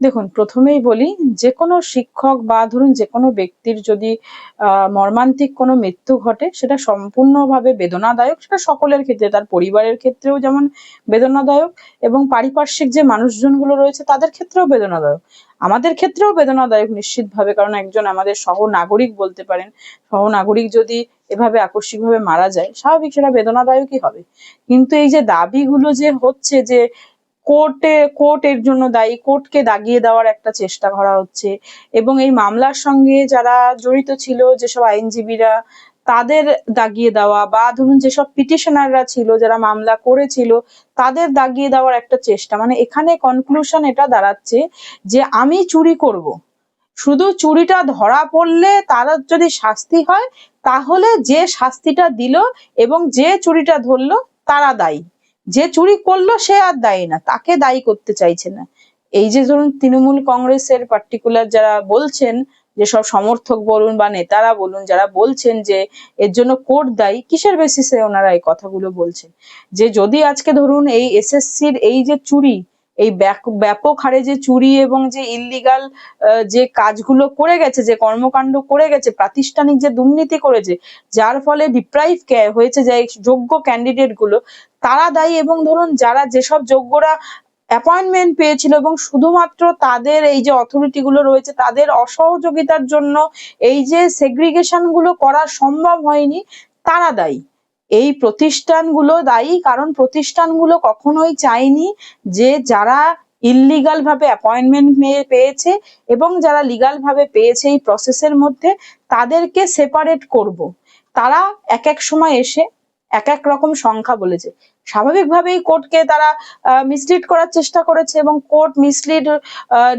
দেখুন, প্রথমেই বলি যে কোনো শিক্ষক বা ধরুন যে কোনো ব্যক্তির যদি মর্মান্তিক কোনো মৃত্যু ঘটে, সেটা সম্পূর্ণভাবে বেদনাদায়ক, সেটা সকলের ক্ষেত্রে, তার পরিবারের ক্ষেত্রেও যেমন বেদনাদায়ক এবং পারিপার্শ্বিক যে মানুষজনগুলো রয়েছে, তাদের ক্ষেত্রেও বেদনাদায়ক। আমাদের ক্ষেত্রেও বেদনাদায়ক নিশ্চিতভাবে, কারণ একজন আমাদের সহ নাগরিক বলতে পারেন সহ নাগরিক যদি এভাবে আকস্মিকভাবে মারা যায়, স্বাভাবিক সেটা বেদনাদায়কই হবে। কিন্তু এই যে দাবিগুলো যে হচ্ছে যে কোর্টে কোর্ট এর জন্য দায়ী কোর্টকে দাগিয়ে দেওয়ার একটা চেষ্টা করা হচ্ছে। এবং এই মামলার সঙ্গে যারা জড়িত ছিল, যেসব আইনজীবীরা, তাদের দাগিয়ে দেওয়া বা ধরুন যেসব পিটিশনাররা ছিল, যারা মামলা করেছিল, তাদের দাগিয়ে দেওয়ার একটা চেষ্টা। মানে এখানে কনক্লুশন এটা দাঁড়াচ্ছে যে আমি চুরি করব। শুধু চুরিটা ধরা পড়লে তার যদি শাস্তি হয়, তাহলে যে শাস্তিটা দিল এবং যে চুরিটা ধরলো, তারা দায়ী। যে চুরি করল সে আর দায়ী না, তাকে দায়ী করতে চাইছে না। এই যে ধরুন তৃণমূল কংগ্রেসের পার্টিকুলার যারা বলছেন যে সব সমর্থক বলুন বা নেতারা বলুন, যারা বলছেন যে এর জন্য কোর্ট দায়ী, কিসের বেসিসে ওনারা এই কথাগুলো বলছেন? যে যদি আজকে ধরুন এই এসএসসির এই যে চুরি এই ব্যাপক হারে যে চুরি এবং যে ইললিগাল যে কাজগুলো করে গেছে, যে কর্মকাণ্ড করে গেছে, প্রাতিষ্ঠানিক যে দুর্নীতি করেছে, যার ফলে ডিপ্রাইভ হয়েছে যে যোগ্য ক্যান্ডিডেটগুলো, তারা দায়ী এবং ধরুন যারা যেসব যোগ্যরা অ্যাপয়েন্টমেন্ট পেয়েছিল এবং শুধুমাত্র তাদের এই যে অথরিটি গুলো রয়েছে, তাদের অসহযোগিতার জন্য এই যে সেগ্রিগেশনগুলো করা সম্ভব হয়নি, তারা দায়ী। এই প্রতিষ্ঠানগুলো দায়ী, কারণ প্রতিষ্ঠানগুলো কখনোই চায়নি যে যারা ইললিগাল ভাবে অ্যাপয়েন্টমেন্ট পেয়েছে এবং যারা লিগাল ভাবে পেয়েছে এই প্রসেসের মধ্যে, তাদেরকে সেপারেট করব। তারা এক এক সময় এসে এক এক রকম সংখ্যা বলেছে। স্বাভাবিকভাবেই কোর্টকে তারা মিসলিড করার চেষ্টা করেছে এবং কোর্ট মিসলিড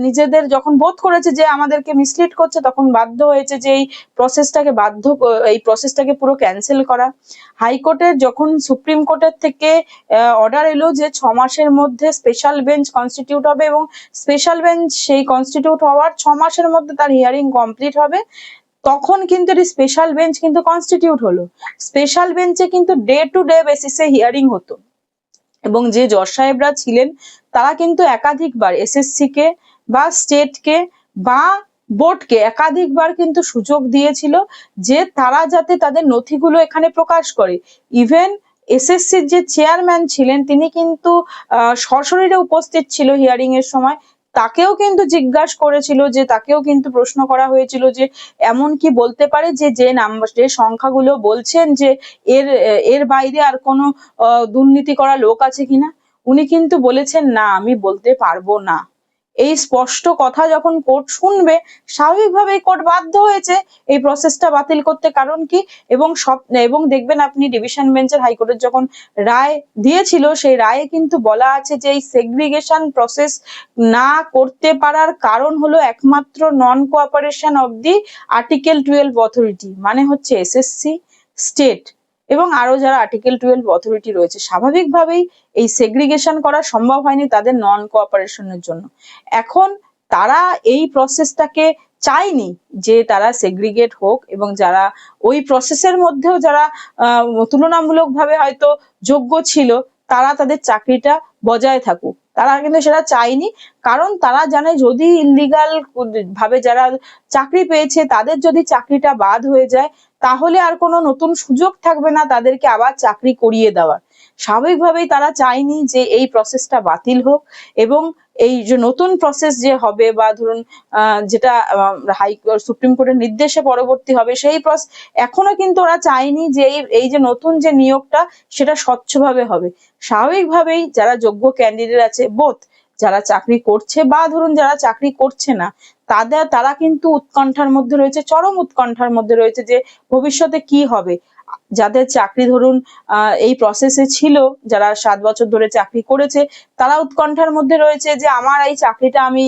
নিজেদের যখন বোধ করেছে যে আমাদেরকে মিসলিড করছে, তখন বাধ্য হয়েছে যে এই প্রসেসটাকে বাধ্য, এই প্রসেসটাকে পুরো ক্যান্সেল করা। হাইকোর্টের যখন সুপ্রিম কোর্টের থেকে অর্ডার এলো যে ছ মাসের মধ্যে স্পেশাল বেঞ্চ কনস্টিটিউট হবে এবং স্পেশাল বেঞ্চ সেই কনস্টিটিউট হওয়ার ছ মাসের মধ্যে তার হিয়ারিং কমপ্লিট হবে। তখন কিন্তু এটি স্পেশাল বেঞ্চ কিন্তু কনস্টিটিউট হলো। স্পেশাল বেঞ্চে কিন্তু ডে টু ডে বেসিসে হিয়ারিং হতো। এবং যে জজ সাহেবরা ছিলেন, তারা কিন্তু একাধিকবার এসএসসি কে বা স্টেট কে বা বোর্ডকে একাধিকবার কিন্তু সুযোগ দিয়েছিল যে তারা যাতে তাদের নথিগুলো এখানে প্রকাশ করে। ইভেন এসএসসির যে চেয়ারম্যান ছিলেন, তিনি কিন্তু সশরীরে উপস্থিত ছিল হিয়ারিং এর সময়। তাকেও কিন্তু জিজ্ঞাসা করেছিল যে, তাকেও কিন্তু প্রশ্ন করা হয়েছিল যে, এমন কি বলতে পারে যে যে নাম্বার যে সংখ্যাগুলো বলছেন যে, এর এর বাইরে আর কোনো দুর্নীতি করা লোক আছে কিনা? উনি কিন্তু বলেছেন, না, আমি বলতে পারব না। এই স্পষ্ট কথা যখন কোর্ট শুনবে, স্বাভাবিকভাবেই কোর্ট বাধ্য হয়েছে এই প্রসেসটা বাতিল করতে। কারণ কি? এবং সব, এবং দেখবেন আপনি ডিভিশন বেঞ্চের হাইকোর্টের যখন রায় দিয়েছিল, সেই রায়ে কিন্তু বলা আছে যে এই সেগ্রিগেশন প্রসেস না করতে পারার কারণ হলো একমাত্র non cooperation of the article twelve authority মানে হচ্ছে এসএসসি স্টেট এবং আরও যারা আর্টিকেল টুয়েলভ অথরিটি রয়েছে, স্বাভাবিকভাবেই এই সেগ্রিগেশন করা সম্ভব হয়নি তাদের নন কোঅপারেশনের জন্য। এখন তারা এই প্রসেসটাকে চায়নি যে তারা সেগ্রিগেট হোক এবং যারা ওই প্রসেসের মধ্যেও যারা তুলনামূলকভাবে হয়তো যোগ্য ছিল, তারা তাদের চাকরিটা বজায় থাকুক। তারা কিন্তু সেটা চায়নি কারণ তারা জানে যদি ইলিগাল ভাবে যারা চাকরি পেয়েছে, তাদের যদি চাকরিটা বাদ হয়ে যায়, তাহলে আর কোনো নতুন সুযোগ থাকবে না তাদেরকে আবার চাকরি করিয়ে দেওয়ার। স্বাভাবিকভাবেই তারা চায়নি যে এই প্রসেসটা বাতিল হোক এবং এই যে নতুন প্রসেস যে হবে বা ধরুন যেটা হাই সুপ্রিম কোর্টের নির্দেশে পরবর্তী হবে, সেই প্রসেস এখনও কিন্তু ওরা চায়নি যে এই যে নতুন যে নিয়োগটা, সেটা স্বচ্ছভাবে হবে। স্বাভাবিকভাবেই যারা যোগ্য ক্যান্ডিডেট আছে বোথ যারা চাকরি করছে বা ধরুন যারা চাকরি করছে না, তাদের, তারা কিন্তু উৎকণ্ঠার মধ্যে রয়েছে, চরম উৎকণ্ঠার মধ্যে রয়েছে যে ভবিষ্যতে কি হবে। যাদের চাকরি ধরুন এই প্রসেসে ছিল, যারা সাত বছর ধরে চাকরি করেছে, তারা উৎকণ্ঠার মধ্যে রয়েছে যে আমার এই চাকরিটা আমি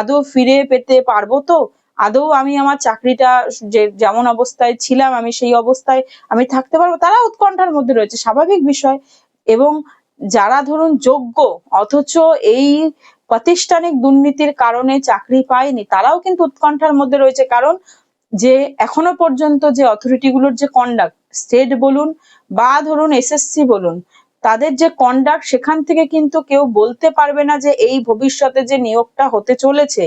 আদৌ ফিরে পেতে পারব তো? আদৌ আমি আমার চাকরিটা যে, যেমন অবস্থায় ছিলাম, আমি সেই অবস্থায় আমি থাকতে পারব? তারা উৎকণ্ঠার মধ্যে রয়েছে, স্বাভাবিক বিষয়। এবং যারা ধরুন যোগ্য, অথচ এই প্রাতিষ্ঠানিক দুর্নীতির কারণে চাকরি পায়নি, তারাও কিন্তু উৎকণ্ঠার মধ্যে রয়েছে। কারণ যে এখনও পর্যন্ত যে অথরিটি গুলোর যে কন্ডাক্ট স্টেট বলুন বা ধরুন এসএসসি বলুন, তাদের যে কন্ডাক্ট সেখান থেকে কিন্তু কেউ বলতে পারবে না যে এই ভবিষ্যতে যে নিয়োগটা হতে চলেছে,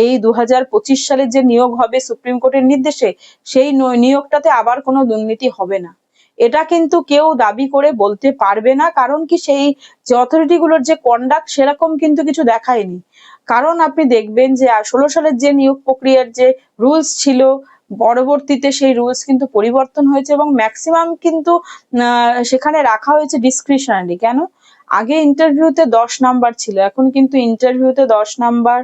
এই দু হাজার পঁচিশ সালে যে নিয়োগ হবে সুপ্রিম কোর্টের নির্দেশে, সেই নিয়োগটাতে আবার কোনো দুর্নীতি হবে না। এটা কিন্তু কেউ দাবি করে বলতে পারবে না, কারণ কি সেই যে অথরিটি গুলোর যে কন্ডাক্ট সেরকম কিন্তু কিছু দেখায়নি। কারণ আপনি দেখবেন যে ষোলো সালের যে নিয়োগ প্রক্রিয়ার যে রুলস ছিল, পরবর্তীতে সেই রুলস কিন্তু পরিবর্তন হয়েছে এবং ম্যাক্সিমাম কিন্তু সেখানে রাখা হয়েছে ডিসক্রিশনারি কেন? আগে ইন্টারভিউতে দশ নাম্বার ছিল, এখন কিন্তু ইন্টারভিউতে দশ নাম্বার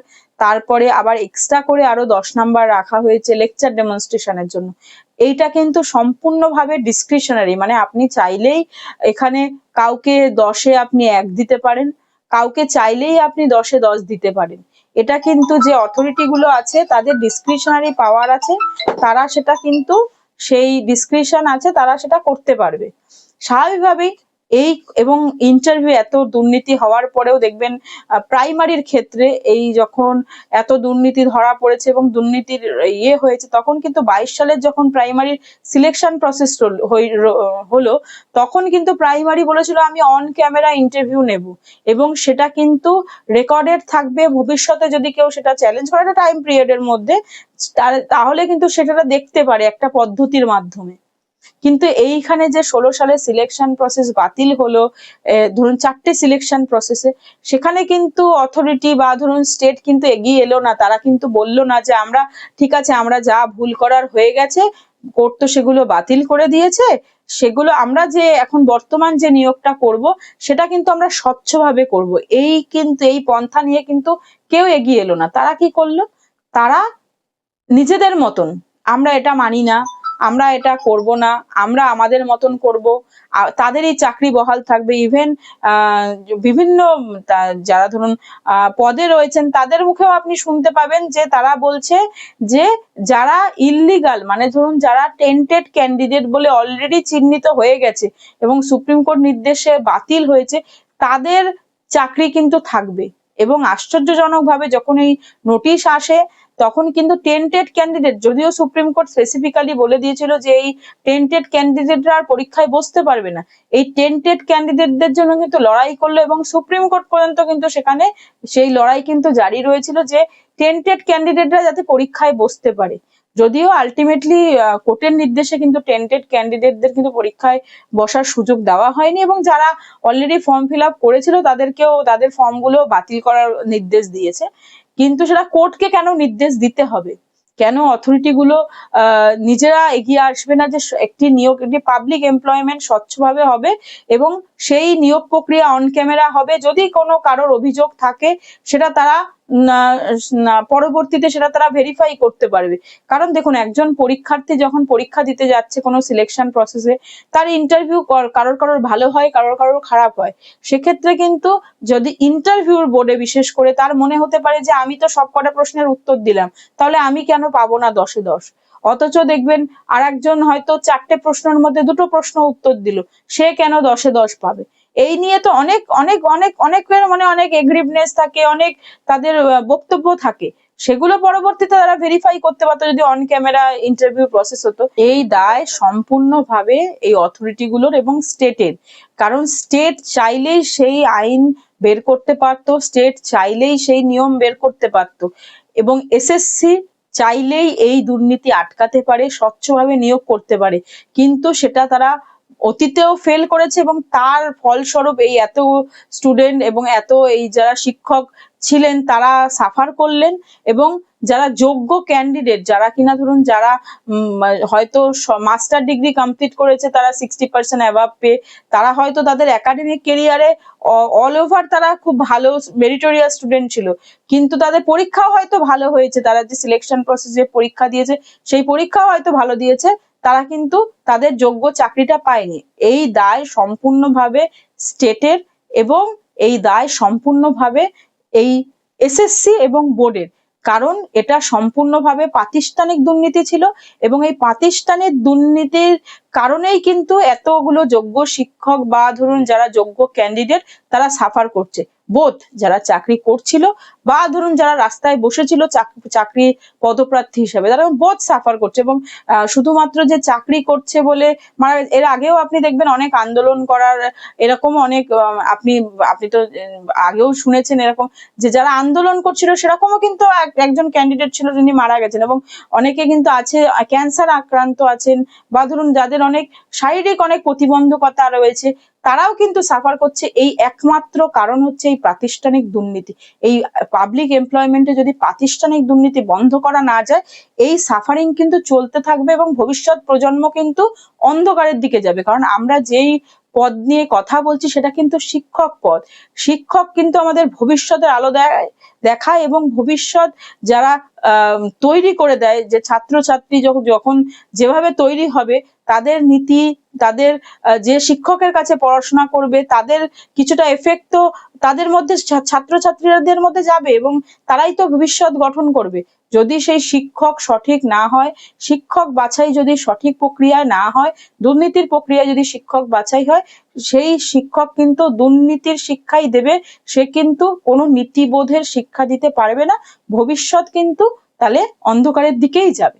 তারপরে আবার এক্সট্রা করে আরও দশ নাম্বার রাখা হয়েছে লেকচার ডেমনস্ট্রেশনের জন্য। এইটা কিন্তু সম্পূর্ণভাবে ডিসক্রিশনারি মানে আপনি চাইলেই এখানে কাউকে দশে আপনি এক দিতে পারেন, কাউকে চাইলেই আপনি দশে দশ দিতে পারেন। এটা কিন্তু যে অথরিটি গুলো আছে, তাদের ডিসক্রিশনারি পাওয়ার আছে, তারা সেটা কিন্তু সেই ডিসক্রিপশন আছে, তারা সেটা করতে পারবে। স্বাভাবিকভাবেই এই এবং ইন্টারভিউ এত দুর্নীতি হওয়ার পরেও দেখবেন প্রাইমারির ক্ষেত্রে এই যখন এত দুর্নীতি ধরা পড়েছে এবং দুর্নীতির ইয়ে হয়েছে, তখন কিন্তু বাইশ সালের যখন প্রাইমারির সিলেকশন প্রসেস হলো তখন কিন্তু প্রাইমারি বলেছিল, আমি অন ক্যামেরা ইন্টারভিউ নেব। এবং সেটা কিন্তু রেকর্ডেড থাকবে ভবিষ্যতে যদি কেউ সেটা চ্যালেঞ্জ করে টাইম পিরিয়ডের মধ্যে তাহলে কিন্তু সেটা দেখতে পারে একটা পদ্ধতির মাধ্যমে। কিন্তু এইখানে যে ষোলো সালে সিলেকশন প্রসেস বাতিল হলো ধরুন চারটে সিলেকশন প্রসেসে সেখানে কিন্তু অথরিটি বা ধরুন স্টেট কিন্তু এগিয়ে এলো না। তারা কিন্তু বলল না যে আমরা, ঠিক আছে, আমরা যা ভুল করার হয়ে গেছে কোর্ট তো সেগুলো বাতিল করে দিয়েছে, সেগুলো আমরা যে এখন বর্তমান যে নিয়োগটা করব, সেটা কিন্তু আমরা স্বচ্ছভাবে করব। এই কিন্তু, এই পন্থা নিয়ে কিন্তু কেউ এগিয়ে এলো না। তারা কি করল? তারা নিজেদের মতন, আমরা এটা মানি না। আমরা এটা করব না, আমরা আমাদের মতন করব। তাদেরই চাকরি বহাল থাকবে। ইভেন বিভিন্ন যারা ধরুন পদে রয়েছেন, তাদের মুখেও আপনি শুনতে পাবেন যে তারা বলছে যে যারা ইল্লিগাল মানে ধরুন যারা টেন্টেড ক্যান্ডিডেট বলে অলরেডি চিহ্নিত হয়ে গেছে এবং সুপ্রিম কোর্ট নির্দেশে বাতিল হয়েছে, তাদের চাকরি কিন্তু থাকবে। এবং আশ্চর্যজনকভাবে যখন এই নোটিশ আসে, তখন কিন্তু টেন্টেড ক্যান্ডিডেট যদিও সুপ্রিম কোর্ট স্পেসিফিক্যালি বলে দিয়েছিল যে এই টেন্টেড ক্যান্ডিডেটরা আর পরীক্ষায় বসতে পারবে না। এই টেন্টেড ক্যান্ডিডেটদের জন্য কিন্তু লড়াই করল এবং সুপ্রিম কোর্ট পর্যন্ত কিন্তু সেখানে সেই লড়াই কিন্তু জারি রয়েছিল যে টেন্টেড ক্যান্ডিডেটরা যাতে পরীক্ষায় বসতে পারে। যদিও আলটিমেটলি কোর্টের নির্দেশে কিন্তু টেন্টেড ক্যান্ডিডেটদের কিন্তু পরীক্ষায় বসার সুযোগ দেওয়া হয়নি এবং যারা অলরেডি ফর্ম ফিল আপ করেছিল তাদেরকেও, তাদের ফর্মগুলো বাতিল করার নির্দেশ দিয়েছে। কিন্তু সেটা কোর্টকে কেন নির্দেশ দিতে হবে? কেন অথরিটি গুলো নিজেরা এগিয়ে আসবে না যে একটি নিয়োগ, একটি পাবলিক এমপ্লয়মেন্ট স্বচ্ছভাবে হবে এবং সেই নিয়োগ প্রক্রিয়া অন ক্যামেরা হবে? যদি কোনো কারোর অভিযোগ থাকে, সেটা তারা পরবর্তীতে সেটা তারা ভেরিফাই করতে পারবে। কারণ দেখুন, একজন পরীক্ষার্থী যখন পরীক্ষা দিতে যাচ্ছে কোনো সিলেকশন প্রসেসে তার ইন্টারভিউ কারোর কারোর ভালো হয়, কারোর কারোর খারাপ হয়। সেক্ষেত্রে কিন্তু যদি ইন্টারভিউর বোর্ডে বিশেষ করে তার মনে হতে পারে যে, আমি তো সবকটা প্রশ্নের উত্তর দিলাম, তাহলে আমি কেন পাবো না দশে দশ? অথচ দেখবেন আর একজন হয়তো চারটে প্রশ্নের মধ্যে দুটো প্রশ্ন উত্তর দিল, সে কেন দশে দশ পাবে? এই নিয়ে তো অনেক অনেক অনেক অনেকের মানে অনেক এগ্রিভনেস থাকে, অনেক তাদের বক্তব্য থাকে। সেগুলো পরবর্তীতে তারা ভেরিফাই করতে পারতো যদি অন ক্যামেরা ইন্টারভিউ প্রসেস হতো। এই দায় সম্পূর্ণভাবে এই অথরিটি গুলোর এবং স্টেটের কারণ স্টেট চাইলেই সেই আইন বের করতে পারতো স্টেট চাইলেই সেই নিয়ম বের করতে পারতো। এবং এসএসসি চাইলেই এই দুর্নীতি আটকাতে পারে, স্বচ্ছভাবে নিয়োগ করতে পারে। কিন্তু সেটা তারা অতীতেও ফেল করেছে এবং তার ফলস্বরূপ এই এত স্টুডেন্ট এবং এত এই যারা শিক্ষক ছিলেন, তারা সাফার করলেন এবং যারা যোগ্য ক্যান্ডিডেট যারা কিনা ধরুন যারা হয়তো মাস্টার ডিগ্রি কমপ্লিট করেছে, তারা সিক্সটি পার্সেন্ট অ্যাভাব পেয়ে, তারা হয়তো তাদের একাডেমিক কেরিয়ারে অল ওভার তারা খুব ভালো মেরিটোরিয়াস স্টুডেন্ট ছিল। কিন্তু তাদের পরীক্ষাও হয়তো ভালো হয়েছে, তারা যে সিলেকশন প্রসেসে পরীক্ষা দিয়েছে, সেই পরীক্ষাও হয়তো ভালো দিয়েছে। তারা কিন্তু তাদের যোগ্য চাকরিটা পায়নি। এই দায় সম্পূর্ণভাবে স্টেটের এবং এই দায় সম্পূর্ণভাবে এই এসএসসি এবং বোর্ডের। কারণ এটা সম্পূর্ণভাবে প্রাতিষ্ঠানিক দুর্নীতি ছিল এবং এই প্রাতিষ্ঠানিক দুর্নীতির কারণেই কিন্তু এতগুলো যোগ্য শিক্ষক বা ধরুন যারা যোগ্য ক্যান্ডিডেট তারা সাফার করছে। বোধ যারা চাকরি করছিল বা ধরুন যারা রাস্তায় বসেছিল চাকরি পদপ্রার্থী হিসাবে, তারা বোধ সাফার করছে এবং শুধুমাত্র যে চাকরি করছে বলে মানে এর আগেও আপনি দেখবেন অনেক আন্দোলন করার, এরকম অনেক আপনি আপনি তো আগেও শুনেছেন এরকম যে যারা আন্দোলন করছিল সেরকমও কিন্তু এক- একজন ক্যান্ডিডেট ছিল যিনি মারা গেছেন এবং অনেকে কিন্তু আছে ক্যান্সার আক্রান্ত আছেন বা ধরুন যাদের অনেক শারীরিক অনেক প্রতিবন্ধকতা রয়েছে, তারাও কিন্তু সাফার করছে। এই একমাত্র কারণ হচ্ছে এই প্রাতিষ্ঠানিক দুর্নীতি। এই পাবলিক এমপ্লয়মেন্টে যদি প্রাতিষ্ঠানিক দুর্নীতি বন্ধ করা না যায়, এই সাফারিং কিন্তু চলতে থাকবে এবং ভবিষ্যৎ প্রজন্ম কিন্তু অন্ধকারের দিকে যাবে। কারণ আমরা যেই পদ নিয়ে কথা বলছি, সেটা কিন্তু শিক্ষক পদ। শিক্ষক কিন্তু আমাদের ভবিষ্যতের আলো দেয়, দেখায় এবং ভবিষ্যৎ যারা তৈরি করে দেয়, যে ছাত্রছাত্রী যখন যেভাবে তৈরি হবে তাদের নীতি, তাদের যে শিক্ষকের কাছে পড়াশোনা করবে, তাদের কিছুটা এফেক্ট তো তাদের মধ্যে ছাত্রছাত্রীদের মধ্যে যাবে এবং তারাই তো ভবিষ্যৎ গঠন করবে। যদি সেই শিক্ষক সঠিক না হয়, শিক্ষক বাছাই যদি সঠিক প্রক্রিয়ায় না হয়, দুর্নীতির প্রক্রিয়ায় যদি শিক্ষক বাছাই হয়, সেই শিক্ষক কিন্তু দুর্নীতির শিক্ষাই দেবে, সে কিন্তু কোনো নীতিবোধের শিক্ষা দিতে পারবে না, ভবিষ্যৎ কিন্তু তাহলে অন্ধকারের দিকেই যাবে।